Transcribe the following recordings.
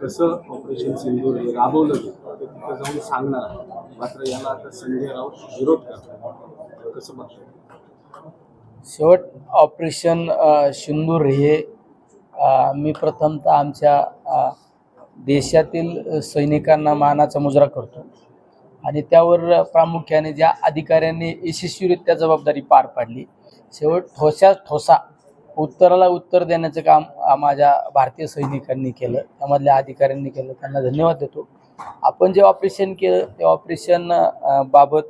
कसं ऑपरेशन सिंधूर हे राबवलं गेलं ते तिथं जाऊन सांगणार आहे. मात्र याला आता संजय राऊत विरोध करतात. कसं बघताय शेवट ऑपरेशन अ, सिंदूर हे अ, मी प्रथमतः आमच्या अ, देशातील सैनिकांना मानाचा मुजरा करतो. आणि त्यावर प्रामुख्याने ज्या अधिकाऱ्यांनी यशस्वीरित्या जबाबदारी पार पाडली शेवट ठोसा ठोसा उत्तराला उत्तर देण्याचं काम माझ्या भारतीय सैनिकांनी केलं. त्यामधल्या अधिकाऱ्यांनी केलं. त्यांना धन्यवाद देतो. आपण जे ऑपरेशन केलं ते ऑपरेशन बाबत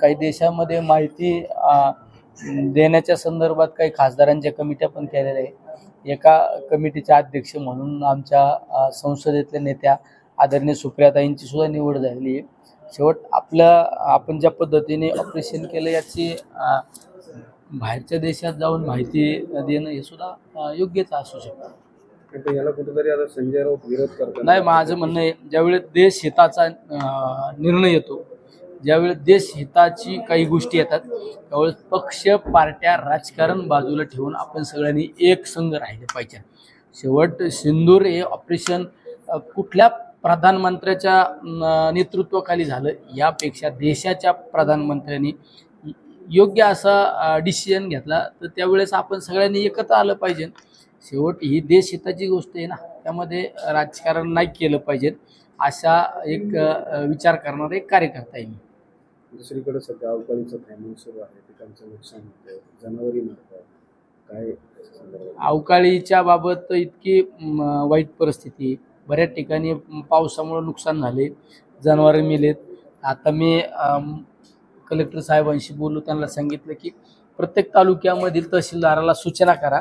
काही देशामध्ये माहिती देण्याच्या संदर्भात काही खासदारांच्या कमिट्या पण केलेल्या आहे एका कमिटीचे अध्यक्ष म्हणून आमच्या संसदेतल्या नेत्या आदरणीय सुप्रियाताईंची सुद्धा निवड झालेली आहे. शेवट आपलं आपण ज्या पद्धतीने ऑपरेशन केलं याची बाहेरच्या देशात जाऊन माहिती देणं हे सुद्धा योग्यच असू शकतं. याला कुठेतरी आता संजय राऊत विरोध करतात नाही माझं म्हणणं आहे ज्यावेळेस देश हिताचा निर्णय येतो ज्यावेळेस देश हिताची काही गोष्टी येतात त्यावेळेस पक्ष पार्ट्या राजकारण बाजूला ठेवून आपण सगळ्यांनी एक संघ राहिले पाहिजे. शेवट सिंदूर हे ऑपरेशन कुठल्या प्रधानमंत्र्याच्या नेतृत्वाखाली झालं यापेक्षा देशाच्या प्रधानमंत्र्यांनी योग्य असा डिसिजन घेतला तर त्यावेळेस आपण सगळ्यांनी एकत्र आलं पाहिजे शेवट ही देशहिताची गोष्ट आहे ना त्यामध्ये राजकारण नाही केलं पाहिजे असा एक विचार करणारा एक कार्यकर्ता आहे मी दुसरीकडे सध्या अवकाळीचं टायमिंग सुरू आहे पिकांचं नुकसान होतंय जनावरी मरतात काय? अवकाळीच्या बाबत इतकी वाईट परिस्थिती. बऱ्याच ठिकाणी पावसामुळे नुकसान झाले जनावरे मेलेत आता मी कलेक्टर साहेबांशी बोलू त्यांना सांगितलं की प्रत्येक तालुक्यामधील तहसीलदाराला सूचना करा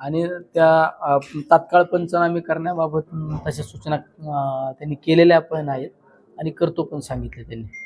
आणि त्या तात्काळ पंचनामे करण्याबाबत तशा सूचना त्यांनी केलेल्या पण आहेत आणि करतो पण सांगितले त्यांनी.